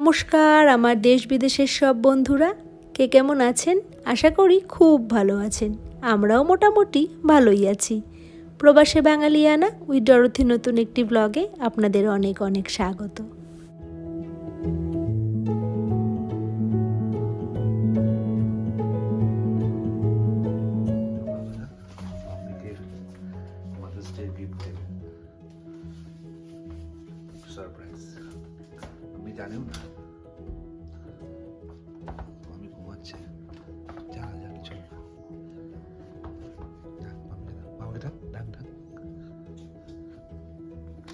নমস্কার, আমার দেশ বিদেশের সব বন্ধুরা। কে কেমন আছেন? আশা করি খুব ভালো আছেন। আমরাও মোটামুটি ভালোই আছি। প্রবাসে বাঙালিয়ানা উই ডরথি নতুন একটি ব্লগে আপনাদের অনেক অনেক স্বাগত।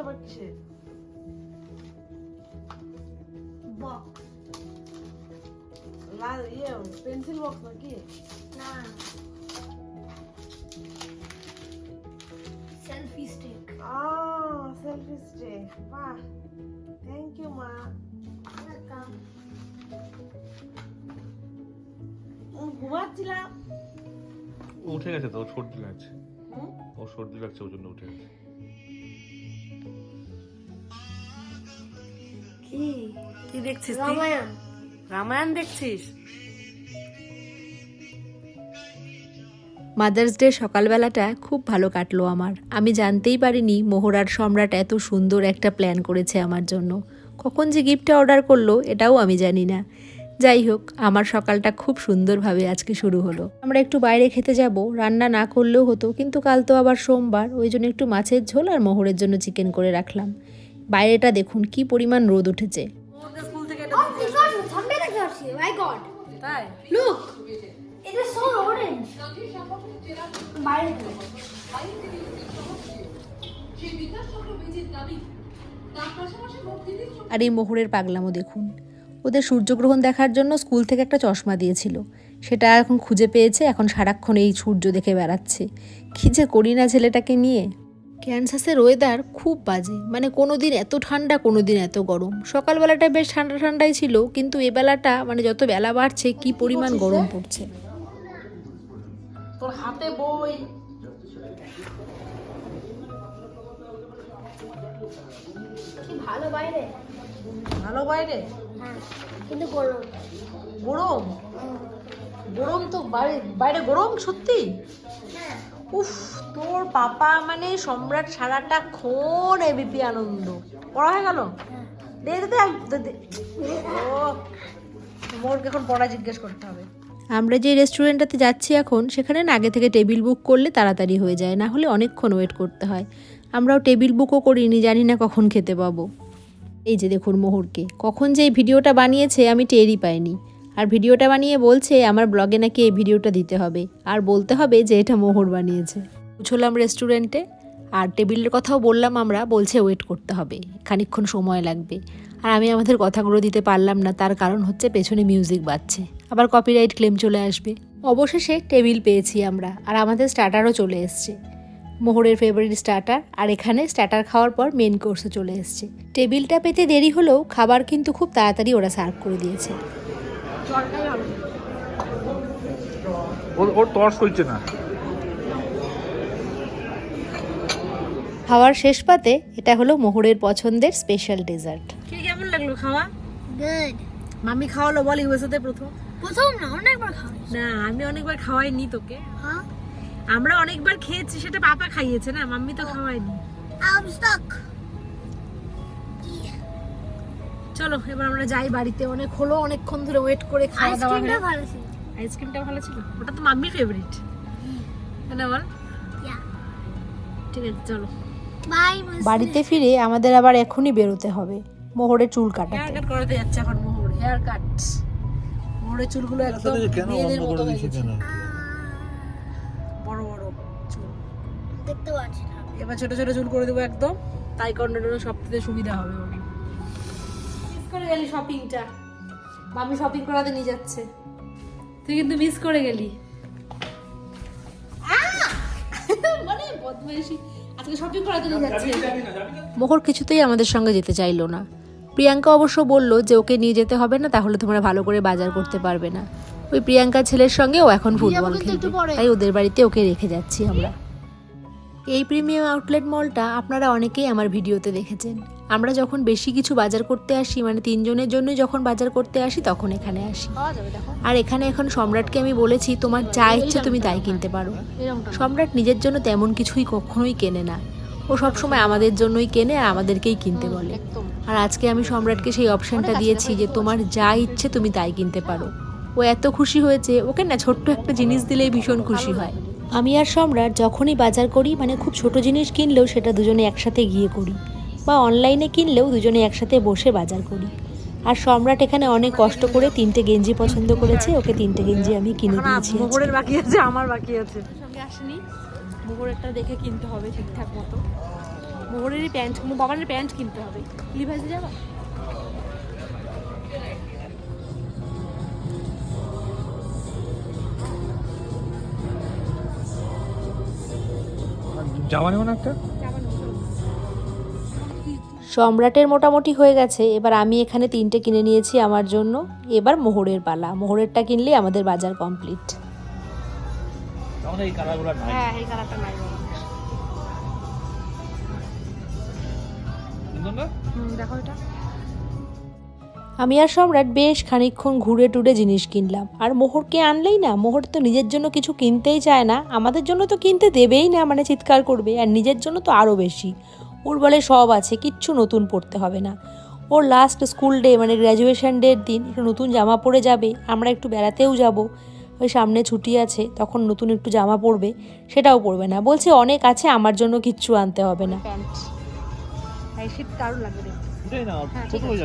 আবার কিসের. লাল ইয়ে পেন্সিল বক্স নাকি? না। Selfie stick ah selfie stick বাহ। থ্যাংক ইউ মা। ওয়েলকাম ঘুমাচ্ছিলাম। উঠে গেছে তো সর্দি লাগছে। হুম? ওর সর্দি লাগছে ওর জন্য উঠে গেছে। কি? দেখছিস রামায়ণ। রামায়ণ দেখছিস? মাদার্স ডে সকালবেলাটা খুব ভালো কাটলো আমার। আমি জানতেই পারিনি মোহরার সম্রাট এত সুন্দর একটা প্ল্যান করেছে আমার জন্য। কখন যে গিফটটা অর্ডার করল এটাও আমি জানি না। যাই হোক আমার সকালটা খুব সুন্দরভাবে আজকে শুরু হলো। আমরা একটু বাইরে খেতে যাব রান্না না করলেও হতো কিন্তু কাল তো আবার সোমবার ওই জন্য একটু মাছের ঝোল আর মোহরের জন্য চিকেন করে রাখলাম। বাইরেটা দেখুন কি পরিমাণ রোদ উঠেছে। আর এই মোহরের পাগলামো দেখুন। ওদের সূর্যগ্রহণ দেখার জন্য স্কুল থেকে একটা চশমা দিয়েছিল। সেটা এখন খুঁজে পেয়েছে এখন সারাক্ষণ এই সূর্য দেখে বেড়াচ্ছে। কী যে করি না ছেলেটাকে নিয়ে। ক্যানসাসের ওয়েদার খুব বাজে। মানে কোনো দিন এত ঠান্ডা কোনো দিন এত গরম। সকালবেলাটা বেশ ঠান্ডা ঠান্ডাই ছিল কিন্তু এ বেলাটা মানে যত বেলা বাড়ছে কি পরিমাণ গরম পড়ছে। তোর হাতে বই। কি ভালো বাইরে? ভালো বাইরে? হ্যাঁ কিন্তু গরম। গরম? গরম তো বাইরে বাইরে গরম সত্যি? হ্যাঁ। উফ, তোর পাপা মানে সম্রাট সারাটা ক্ষণ এবিপি আনন্দ। পড়া হয়ে গেল? মোরকে এখন পড়া জিজ্ঞেস করতে হবে। আমরা যে রেস্টুরেন্টটাতে যাচ্ছি এখন, সেখানে না আগে থেকে টেবিল বুক করলে তাড়াতাড়ি হয়ে যায়, না হলে অনেকক্ষণ ওয়েট করতে হয়। আমরাও টেবিল বুকও করিনি, জানি না কখন খেতে পাবো। এই যে দেখুন মোহরকে, কখন যে এই ভিডিওটা বানিয়েছে আমি টেরই পাইনি। আর ভিডিওটা বানিয়ে বলছে আমার ব্লগে নাকি এই ভিডিওটা দিতে হবে। আর বলতে হবে যে এটা মোহর বানিয়েছে। পৌঁছলাম রেস্টুরেন্টে আর টেবিলের কথাও বললাম আমরা, বলছে ওয়েট করতে হবে, খানিকক্ষণ সময় লাগবে। আর আমি আমাদের কথাগুলো দিতে পারলাম না, তার কারণ হচ্ছে পেছনে মিউজিক বাজছে। আবার কপিরাইট ক্লেম চলে আসবে। অবশেষে টেবিল পেয়েছি আমরা, আর আমাদের স্টার্টারও চলে এসছে। মোহরের ফেভারিট স্টার্টার আর এখানে স্টার্টার খাওয়ার পর মেন কোর্সও চলে এসছে। টেবিলটা পেতে দেরি হলেও খাবার কিন্তু খুব তাড়াতাড়ি ওরা সার্ভ করে দিয়েছে। ওর ওর তর সইছে না। খাওয়ার শেষ পাতে এটা হলো মোহরের পছন্দের স্পেশাল ডেজার্ট কি কেমন লাগল খাওয়া? গুড মাম্মি খাওয়ালো বল ইউএসএতে প্রথম? প্রথম না অনেকবার না আমি অনেকবার খাওয়াইনি তোকে। হ্যাঁ? আমরা অনেকবার খেয়েছি সেটা পাপা খাইয়েছে না? মাম্মি তো খাওয়ায়নি। I'm stuck. চলো এবার আমরা যাই বাড়িতে। অনেক হলো অনেকক্ষণ ধরে ওয়েট করে খাওয়া দাওয়া আইসক্রিমটা ভালো ছিল। আইসক্রিমটা ভালো ছিল? ওটা তো মাম্মির ফেভারিট না বল? ঠিক আছে চলো। বাই বাড়িতে ফিরে আমাদের আবার এখনই বেরোতে হবে মোহরের চুল হেয়ার কাটাতে কাট করাতে যাচ্ছে এখন মোহর হেয়ার কাট মোহরের চুলগুলো একদম মেয়েদের মতো হয়ে গেছে। বড় বড় চুল। দেখতে না। এবার ছোট ছোট চুল করে দেবো একদম। তাই কন্ডারেরও সব থেকে সুবিধা হবে ওর করে গেলি শপিংটা মামি শপিং করাতে নিয়ে যাচ্ছে। তুই কিন্তু মিস করে গেলি। মানে বদমাইশি। আজকে শপিং করাতে নিয়ে যাচ্ছে। মোহর কিছুতেই আমাদের সঙ্গে যেতে চাইলো না। প্রিয়াঙ্কা অবশ্য বলল যে ওকে নিয়ে যেতে হবে না তাহলে তোমরা ভালো করে বাজার করতে পারবে না। ওই প্রিয়াঙ্কা ছেলের সঙ্গে ও এখন ফুটবল খেলবে। তাই ওদের বাড়িতে ওকে রেখে যাচ্ছি আমরা। এই প্রিমিয়াম আউটলেট মলটা আপনারা অনেকেই আমার ভিডিওতে দেখেছেন। আমরা যখন বেশি কিছু বাজার করতে আসি মানে তিনজনের জন্য যখন বাজার করতে আসি তখন এখানে আসি। আর এখানে এখন সম্রাটকে আমি বলেছি তোমার যা ইচ্ছে তুমি তাই কিনতে পারো। সম্রাট নিজের জন্য তেমন কিছুই কখনোই কেনে না। ও সবসময় আমাদের জন্যই কেনে আর আমাদেরকেই কিনতে বলে। আর আজকে আমি সম্রাটকে সেই অপশনটা দিয়েছি যে তোমার যা ইচ্ছে তুমি তাই কিনতে পারো। ও এত খুশি হয়েছে ওকে না ছোট্ট একটা জিনিস দিলেই ভীষণ খুশি হয়। আমি আর সম্রাট যখনই বাজার করি মানে খুব ছোট জিনিস কিনলেও সেটা দুজনে একসাথে গিয়ে করি। বা অনলাইনে কিনলেও দুজনে একসাথে বসে বাজার করি। আর সম্রাট এখানে অনেক কষ্ট করে তিনটে গেঞ্জি পছন্দ করেছে ওকে তিনটে গেঞ্জি আমি কিনে দিয়েছি। মোহরের বাকি আছে আমার বাকি আছে। সঙ্গে আসেনি। দেখে কিনতে হবে ঠিকঠাক মতো। প্যান্ট বাবানের প্যান্ট কিনতে হবে। লিভাইসে যাবা? জামা নেব না একটা সম্রাটের মোটামুটি হয়ে গেছে। এবার আমি এখানে তিনটে কিনে নিয়েছি আমার জন্য। এবার মোহরের পালা। মোহরেরটা কিনলেই আমাদের বাজার কমপ্লিট। হ্যাঁ এই কালারটা নাই। দেখো এটা। আমি আর সম্রাট বেশ খানিকক্ষণ ঘুরে টুরে জিনিস কিনলাম। আর মোহরকে আনলেই না মোহর তো নিজের জন্য কিছু কিনতেই চায় না। আমাদের জন্য তো কিনতে দেবেই না মানে চিৎকার করবে। আর নিজের জন্য তো আরও বেশি। ওর বলে সব আছে কিচ্ছু নতুন পড়তে হবে না। ওর লাস্ট স্কুল ডে মানে গ্র্যাজুয়েশন ডের দিন একটু নতুন জামা পরে যাবে আমরা একটু বেড়াতেও যাব। ওই সামনে ছুটি আছে তখন নতুন একটু জামা পরবে সেটাও পরবে না। বলছে অনেক আছে আমার জন্য কিচ্ছু আনতে হবে না। হ্যাঁ, ছোট ঠিক হয়ে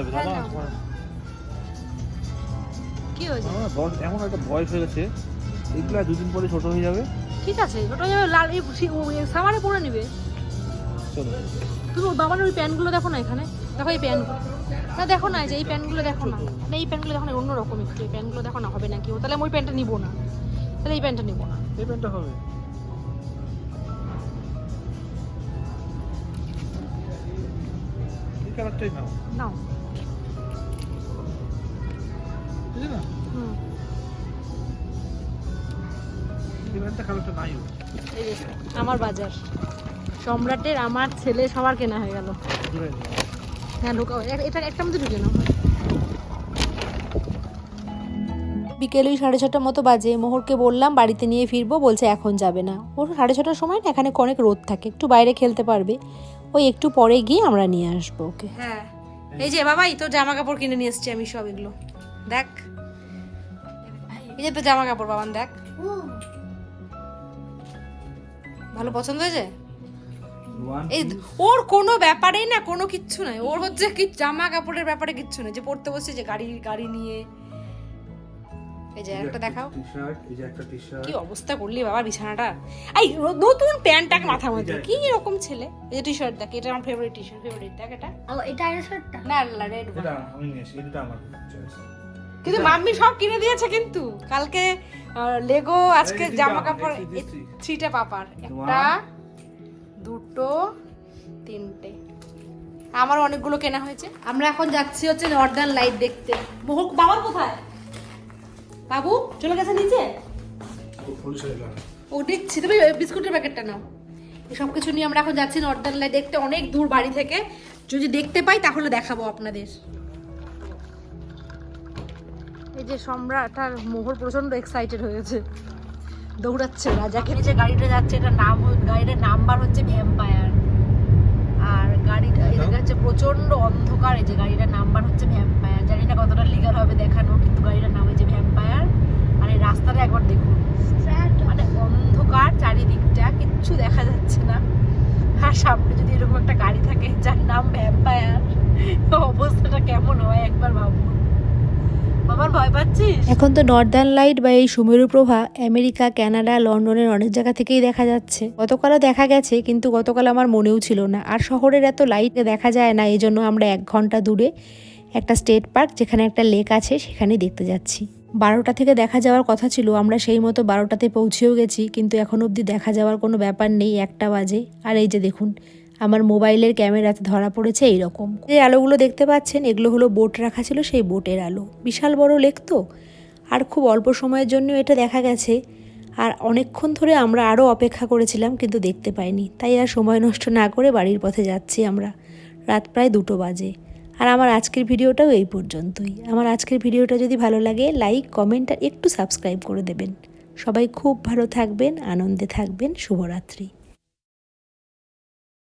হ্যাঁ, বয়স- এমন একটা বয়স হয়ে গেছে এগুলো দুদিন পরে ছোট হয়ে যাবে। ঠিক আছে ওটা যাবে লাল এই সামারে পরে নিবে। তুমি বাবার ওই প্যান্টগুলো দেখো না এখানে? দেখো এই প্যান্টগুলো না দেখো না যে এই প্যান্টগুলো দেখো না। না এই প্যান্টগুলো দেখো না অন্যরকম একটু। এই প্যান্টগুলো দেখো না হবে নাকি? ও তাহলে আমি ওই প্যান্টটা নিবো না। তাহলে এই প্যান্টটা নিবো না। এই প্যান্টটা হবে। কালারটাই নাও। নাও। বুঝলি না? হুম। এই কালারটা নাই ওর। এই যে আমার বাজার। সম্রাটের আমার ছেলে সবার কেনা হয়ে গেল। হ্যাঁ ঢোকাও। এটা একটা মধ্যে ঢুকে নাও। বিকেল ওই সাড়ে ছটার মতো বাজে। মোহরকে বললাম বাড়িতে নিয়ে ফিরবো। বলছে এখন যাবে না। ওর সাড়ে ছটার সময় না এখানে অনেক রোদ থাকে। একটু বাইরে খেলতে পারবে। ওই একটু পরে গিয়ে আমরা নিয়ে আসব ওকে। হ্যাঁ। এই যে বাবাই তোর জামা কাপড় কিনে নিয়ে এসছি আমি সব এগুলো। দেখ। এই যে তোর জামা কাপড় বাবান দেখ। ভালো পছন্দ হয়েছে? এই ওর কোনো ব্যাপারেই না কোনো কিচ্ছু নাই। ওর হচ্ছে কি জামা কাপড়ের ব্যাপারে কিচ্ছু নেই। যে পড়তে বসে যে গাড়ি গাড়ি নিয়ে। এই যে একটা দেখাও। এই যে একটা কি অবস্থা করলি বাবা বিছানাটা? এই নতুন প্যান্টটাকে মাথার মধ্যে। কি রকম ছেলে? এই যে টি শার্ট দেখ এটা আমার ফেভারিট টি শার্ট ফেভারিট দেখ এটা। ও এটা আইনের শার্টটা না রেড এটা আমি নিয়ে এটা আমার choice। কিন্তু মাম্মি সব কিনে দিয়েছে কিন্তু। কালকে লেগো আজকে জামা কাপড়। থ্রিটা পাপার। একটা দুটো তিনটে। আমার অনেকগুলো কেনা হয়েছে। আমরা এখন যাচ্ছি হচ্ছে নর্দার্ন লাইট দেখতে। মোহক বাবার কোথায়? বাবু চলে গেছে নিচে? ও দেখছি তুমি বিস্কুটের প্যাকেটটা নাও। সব কিছু নিয়ে আমরা এখন যাচ্ছি নর্দার্ন লাইট দেখতে। অনেক দূর বাড়ি থেকে। যদি দেখতে পাই তাহলে দেখাবো আপনাদের। এই যে সম্রাট আর মোহর প্রচণ্ড এক্সাইটেড হয়েছে দৌড়াচ্ছে রাজাকে যে গাড়িটা যাচ্ছে এটা নাম হ- গাড়িটার নাম্বার হচ্ছে ভ্যাম্পায়ার। আর গাড়িটা এই জায়গা হচ্ছে প্রচণ্ড অন্ধকার এই যে গাড়িটার নাম্বার হচ্ছে ভ্যাম্পায়ার। জানি না কতটা লিগাল হবে দেখানো কিন্তু গাড়িটার নাম হচ্ছে ভ্যাম্পায়ার। আর এই রাস্তাটা একবার দেখুন। মানে অন্ধকার চারিদিকটা কিচ্ছু দেখা যাচ্ছে না। আর সামনে যদি এরকম একটা গাড়ি থাকে যার নাম ভ্যাম্পায়ার অবস্থাটা কেমন হয় একবার ভাবুন। এখন তো নর্দার্ন লাইট বা এই সুমেরু প্রভা আমেরিকা কানাডা লন্ডনের অনেক জায়গা থেকেই দেখা যাচ্ছে। গতকালও দেখা গেছে, কিন্তু গতকাল আমার মনেও ছিল না। আর শহরের এত লাইট দেখা যায় না এই জন্য আমরা এক ঘণ্টা দূরে একটা স্টেট পার্ক যেখানে একটা লেক আছে, সেখানে দেখতে যাচ্ছি। বারোটা থেকে দেখা যাওয়ার কথা ছিল, আমরা সেই মতো বারোটাতে পৌঁছেও গেছি, কিন্তু এখন অবধি দেখা যাওয়ার কোনো ব্যাপার নেই, একটা বাজে। আর এই যে দেখুন আমার মোবাইলের ক্যামেরাতে ধরা পড়েছে এই রকম যে আলোগুলো দেখতে পাচ্ছেন, এগুলো হলো বোট রাখা ছিল সেই বোটের আলো। বিশাল বড় লেক তো। আর খুব অল্প সময়ের জন্য এটা দেখা গেছে। আর অনেকক্ষণ ধরে আমরা আরও অপেক্ষা করেছিলাম, কিন্তু দেখতে পাইনি। তাই আর সময় নষ্ট না করে বাড়ির পথে যাচ্ছি আমরা। রাত প্রায় দুটো বাজে। আর আমার আজকের ভিডিওটাও এই পর্যন্তই। আমার আজকের ভিডিওটা যদি ভালো লাগে, লাইক, কমেন্ট আর একটু সাবস্ক্রাইব করে দেবেন। সবাই খুব ভালো থাকবেন, আনন্দে থাকবেন। শুভরাত্রি।